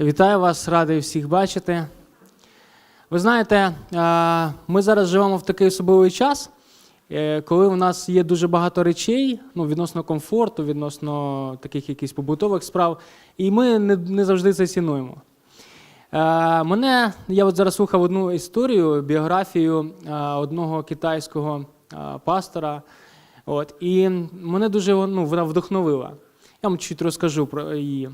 Вітаю вас, радий всіх бачити. Ви знаєте, ми зараз живемо в такий особливий час, е, коли у нас є дуже багато речей ну, відносно комфорту, відносно таких якихось побутових справ, і ми не, не завжди це цінуємо. Е, Мене я от зараз слухав одну історію, біографію е, одного китайського пастора. От, і мене дуже ну, вона вдохновила. Я вам чуть розкажу про її.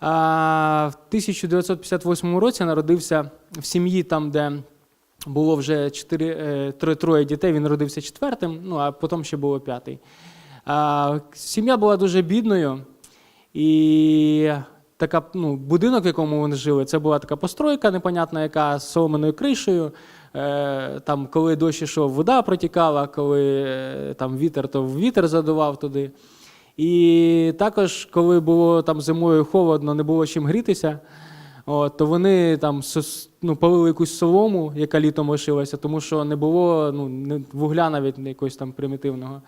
В 1958 році народився в сім'ї, там, де було вже е, троє, дітей, він народився четвертим, ну а потім ще було п'ятий. Сім'я була дуже бідною, і така, ну, будинок, в якому вони жили, це була така постройка, непонятна, яка з соломиною кришею. Е, Там, коли дощ ішов, вода протікала, коли е, там вітер, то вітер задував туди. І також, коли було там зимою холодно, не було чим грітися, от, то вони там ну, палили якусь солому, яка літом лишилася, тому що не було ну, вугля навіть якогось там примітивного.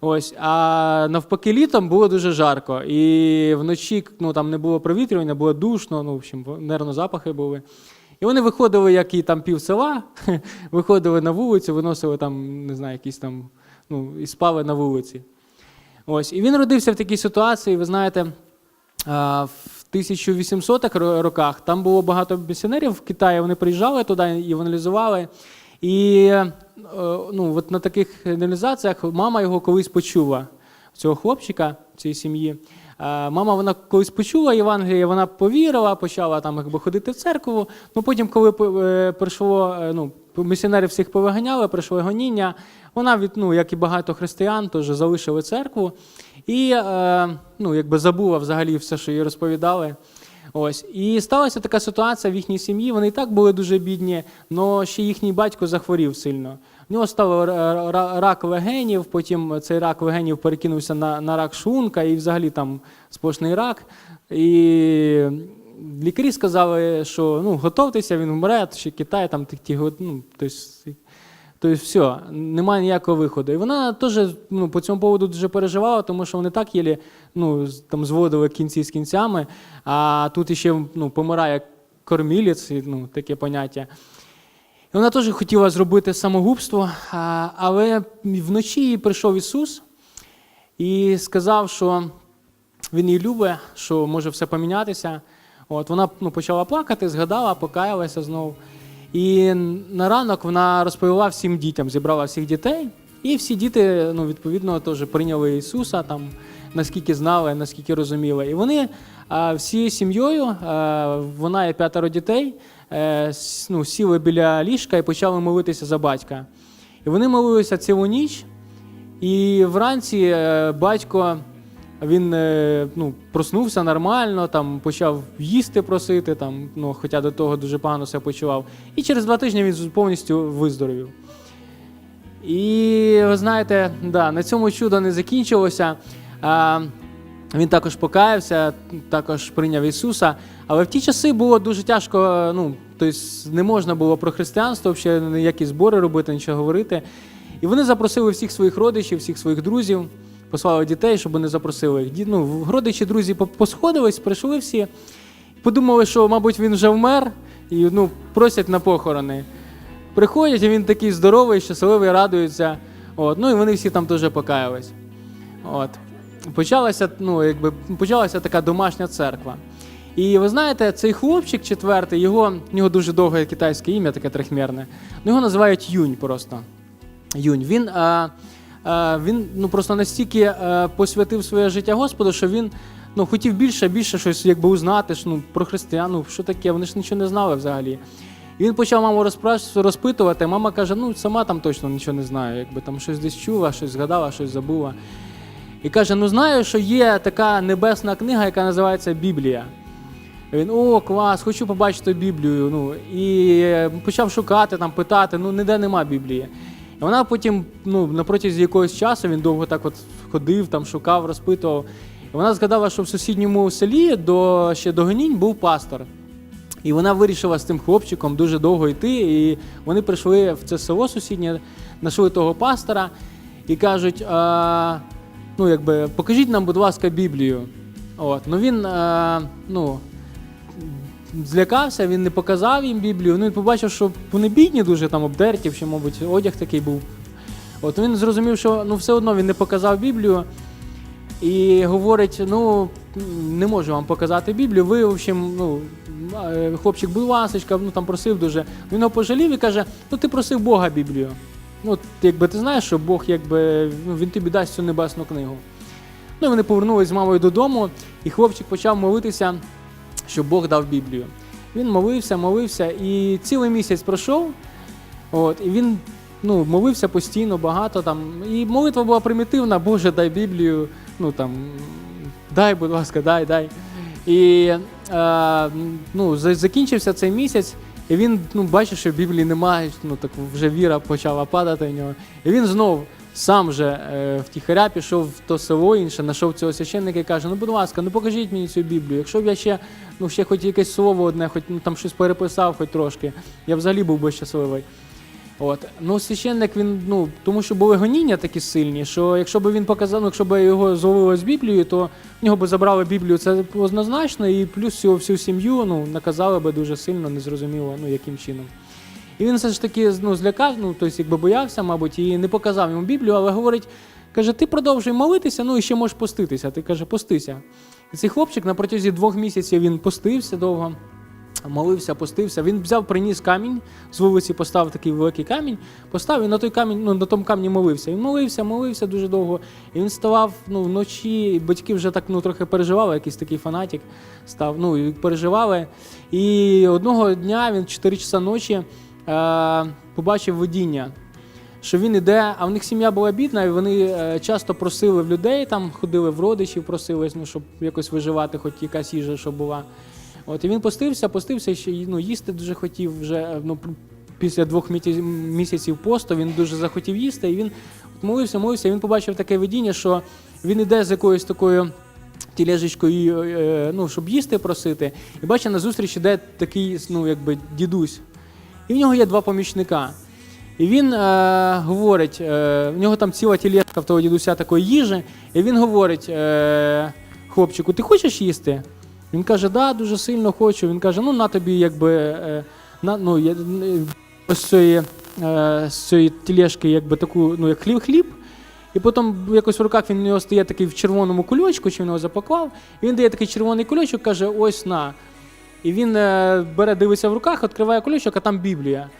Ось, а навпаки, літом було дуже жарко. І вночі ну, там не було провітрювання, було душно, ну, в общем, нервно запахи були. І вони виходили, як і там пів села, виходили на вулицю, виносили там, не знаю, якісь там, ну, і спали на вулиці. Ось, і він родився в такій ситуації, ви знаєте, в 1800-х роках там було багато місіонерів в Китаї, вони приїжджали туди і евангелізували. І е, ну, от на таких евангелізаціях мама його колись почула, цього хлопчика, цієї сім'ї. Е, Мама вона колись почула Євангеліє, вона повірила, почала там якби ходити в церкву. Ну потім, коли е, прийшло, е, ну, місіонери всіх повиганяли, прийшло гоніння, вона від, ну, як і багато християн, теж залишили церкву і е, ну, якби забула взагалі все, що їй розповідали. Ось. І сталася така ситуація в їхній сім'ї. Вони і так були дуже бідні, але ще їхній батько захворів сильно. У нього став ра- рак легенів, потім цей рак легенів перекинувся на, на рак шлунка і взагалі там сплошний рак. І лікарі сказали, що ну, готовтеся, він вмре, ще Китай, там ті, ну, тобто, Тобто, все, немає ніякого виходу. І вона теж ну, по цьому поводу дуже переживала, тому що вони так єлі ну, там, зводили кінці з кінцями, а тут іще ну, помирає кормілець, ну, таке поняття. І вона теж хотіла зробити самогубство, але вночі прийшов Ісус і сказав, що він її любить, що може все помінятися. От, вона ну, почала плакати, згадала, покаялася знову. І на ранок вона розповіла всім дітям, зібрала всіх дітей, і всі діти, ну, відповідно, теж прийняли Ісуса, там, наскільки знали, наскільки розуміли. І вони всією сім'єю, вона і п'ятеро дітей, е, ну, сіли біля ліжка і почали молитися за батька. І вони молилися цілу ніч, і вранці е, батько він е, ну, проснувся нормально, там, почав їсти просити, там, ну, хоча до того дуже погано себе почував. І через два тижні він повністю виздоровів. І ви знаєте, да, на цьому чудо не закінчилося. А, він також покаявся, також прийняв Ісуса. Але в ті часи було дуже тяжко, ну, тобто не можна було про християнство, взагалі ніякі збори робити, нічого говорити. І вони запросили всіх своїх родичів, всіх своїх друзів, послали дітей, щоб вони запросили їх. Ну, родичі, друзі посходились, прийшли всі, подумали, що, мабуть, він вже вмер, і ну, просять на похорони. Приходять, і він такий здоровий, щасливий, радується. От, ну і вони всі там теж покаялись. От. Почалася, ну, якби, почалася така домашня церква. І ви знаєте, цей хлопчик четвертий, його, в нього дуже довге китайське ім'я, таке трехмірне. Ну, його називають Юнь просто. Юнь. Він, а, він ну, просто настільки посвятив своє життя Господу, що він ну, хотів більше, більше щось якби узнати ну, про християн, ну, що таке, вони ж нічого не знали взагалі. І він почав маму розпитувати. Мама каже: ну сама там точно нічого не знаю, якби там щось десь чула, щось згадала, щось забула. І каже: ну знаю, що є така небесна книга, яка називається Біблія. Він о, клас, хочу побачити Біблію. Ну, і е, почав шукати, там, питати, ну ніде нема Біблії. Вона потім, ну, на протязі якогось часу, він довго так от ходив, там, шукав, розпитував. І вона згадала, що в сусідньому селі до, ще до Гонінь був пастор. І вона вирішила з тим хлопчиком дуже довго йти. І вони прийшли в це село сусіднє, знайшли того пастора і кажуть: а, ну, якби, покажіть нам, будь ласка, Біблію. От. Ну він, а, ну, злякався, він не показав їм Біблію. Ну, він побачив, що вони бідні дуже там обдерті, чи, мабуть, одяг такий був. От він зрозумів, що ну, все одно він не показав Біблію і говорить: ну, не можу вам показати Біблію. Ви, в общем, ну, хлопчик був ласочка, ну там просив дуже. Він його пожалів і каже: ну ти просив Бога Біблію. Ну, якби ти знаєш, що Бог якби, ну, він тобі дасть цю небесну книгу. Ну вони повернулись з мамою додому, і хлопчик почав молитися, щоб Бог дав Біблію. Він молився, молився, і цілий місяць пройшов. От, і він ну, молився постійно, багато там. І молитва була примітивна, Боже, дай Біблію, ну там, дай, будь ласка, дай, дай. І е, ну, закінчився цей місяць, і він ну, бачив, що Біблії немає, ну так вже віра почала падати в нього. І він знов сам же е, втіхаря пішов в то село інше, знайшов цього священника і каже: ну, будь ласка, ну покажіть мені цю Біблію. Якщо б я ще, ну, ще хоч якесь слово одне, хоч ну, там щось переписав, хоч трошки, я взагалі був би щасливий. От. Ну, священник він, ну, тому що були гоніння такі сильні, що якщо б він показав, ну, якщо б його зловили з Біблією, то в нього б забрали Біблію, це однозначно, і плюс його всю сім'ю ну, наказали би дуже сильно, незрозуміло, ну, яким чином. І він все ж таки ну, злякав, ну, тобто, якби боявся, мабуть, і не показав йому Біблію, але говорить, каже, ти продовжуй молитися, ну і ще можеш поститися. Ти каже, постися. І цей хлопчик на протязі двох місяців він постився довго. Молився, постився. Він взяв, приніс камінь з вулиці, поставив такий великий камінь, поставив і на той камінь, ну на тому камні молився. Він молився, молився дуже довго. І він ставав ну, вночі. і Батьки вже так ну трохи переживали, якийсь такий фанатик став. Ну і переживали. І одного дня він в 4 часа ночі побачив видіння. Що він іде, а в них сім'я була бідна, і вони е, часто просили в людей, там ходили в родичів, просили, ну, щоб якось виживати, хоч якась їжа, щоб була. От і він постився, постився ще ну, їсти дуже хотів вже е, ну, після двох місяців посту він дуже захотів їсти. І він молився, молився, і він побачив таке видіння, що він іде з якоюсь такою тілежечкою, е, ну, щоб їсти просити. І бачить, на зустріч іде такий, ну, якби дідусь. І в нього є два помічника. І він е, говорить, е, в нього там ціла тілешка в того дідуся такої їжі, і він говорить е, хлопчику, ти хочеш їсти? Він каже, да, дуже сильно хочу. Він каже, ну на тобі, якби е, на, ну, я, ось цієї, е, з цієї тілешки, якби таку, ну, як хліб, хліб. І потім якось в руках він у нього стає такий в червоному кульочку, чи він його запаклав, і він дає такий червоний кульочок, каже, ось на. І він е, бере, дивиться в руках, відкриває кульочок, а там Біблія.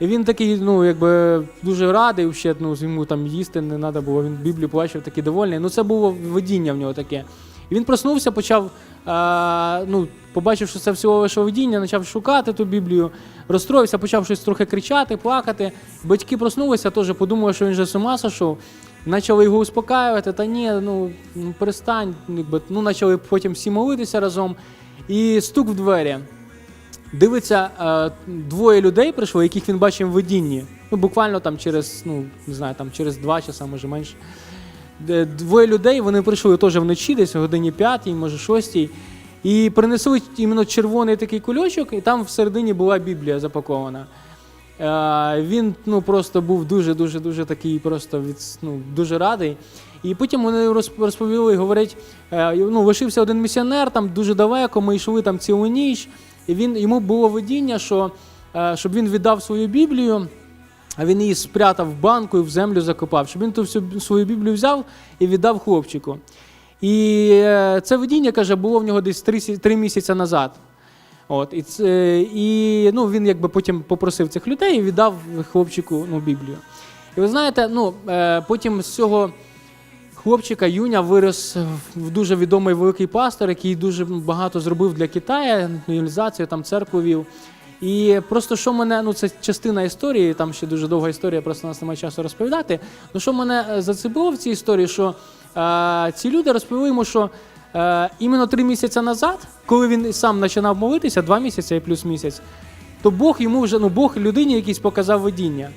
І він такий, ну, якби дуже радий, ще, ну, йому там їсти не треба було, він Біблію побачив такий довольний. Ну, це було видіння в нього таке. І він проснувся, почав, е, ну, побачив, що це всього лише видіння, почав шукати ту Біблію, розстроївся, почав щось трохи кричати, плакати. Батьки проснулися, теж подумали, що він вже з ума сошов. Почали його успокаювати, та ні, ну перестань, якби, ну, почали потім всі молитися разом. І стук в двері. Дивиться, е, двоє людей прийшло, яких він бачив в видінні. Ну, буквально там через, ну, не знаю, там через два часа, може менше. Двоє людей вони прийшли теж вночі, десь о годині п'ятій, може шостій. І принесли іменно червоний такий кульочок, і там всередині була Біблія запакована. Е, Він ну, просто був дуже-дуже дуже такий, просто від, ну, дуже радий. І потім вони розповіли, говорять, е, ну, лишився один місіонер там дуже далеко, ми йшли там цілу ніч, і він, йому було видіння, що, е, щоб він віддав свою Біблію, а він її спрятав в банку і в землю закопав, щоб він ту всю свою Біблію взяв і віддав хлопчику. І е, це видіння, каже, було в нього десь три, три місяці назад. От, і, це, і ну, він якби потім попросив цих людей і віддав хлопчику ну, Біблію. І ви знаєте, ну, потім з цього хлопчика Юня вирос в дуже відомий великий пастор, який дуже багато зробив для Китаю, евангелізацію, там церкву вів. І просто що мене, ну це частина історії, там ще дуже довга історія, просто у нас немає часу розповідати. Ну що мене е, зацепило в цій історії, що е, ці люди розповіли йому, що е, іменно три місяці назад, коли він сам починав молитися, два місяці і плюс місяць, то Бог йому вже, ну Бог людині якийсь показав видіння.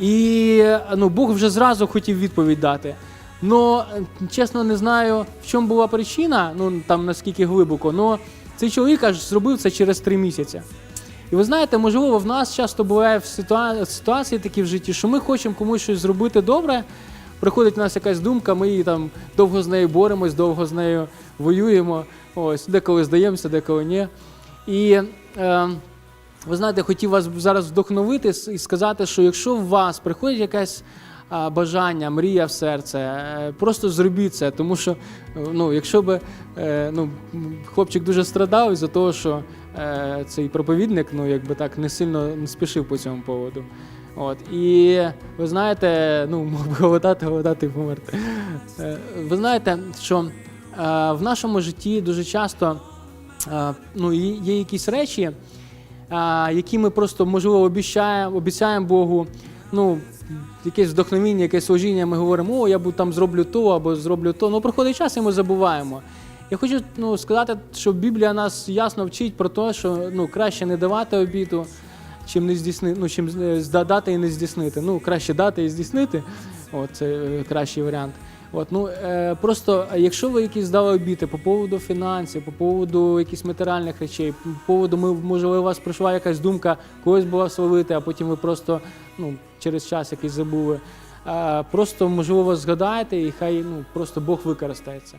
І ну, Бог вже зразу хотів відповідь дати. Е, чесно не знаю, в чому була причина, ну там наскільки глибоко, але цей чоловік аж зробив це через три місяці. І ви знаєте, можливо, в нас часто буває в ситуа- ситуації такі в житті, що ми хочемо комусь щось зробити добре. Приходить в нас якась думка, ми її там довго з нею боремось, довго з нею воюємо. Ось, деколи здаємося, деколи ні. І е, ви знаєте, хотів вас зараз вдохновити і сказати, що якщо у вас приходить якесь а, бажання, мрія в серце, е, просто зробіть це, тому що е, ну, якщо би е, ну, хлопчик дуже страдав із-за того, що цей проповідник ну, якби так не сильно не спішив по цьому поводу. От. І ви знаєте, ну, мог би голодати, голодати і померти. Ви знаєте, що в нашому житті дуже часто ну, є якісь речі, які ми просто, можливо, обіцяємо, обіцяємо Богу. Ну, якесь вдохновіння, якесь служіння, ми говоримо, о, я там зроблю то або зроблю то. Ну, проходить час, і ми забуваємо. Я хочу ну, сказати, що Біблія нас ясно вчить про те, що ну, краще не давати обіту, чим не здійснити, ну, чим здати дати і не здійснити. Ну, краще дати і здійснити. О, це е, кращий варіант. От, ну, е, просто, якщо ви якісь дали обіти по поводу фінансів, по поводу якихось матеріальних речей, по поводу, ми- можливо, у вас прийшла якась думка когось благословити, а потім ви просто ну, через час якийсь забули. Е, просто, можливо, згадаєте, і хай ну, просто Бог використає це.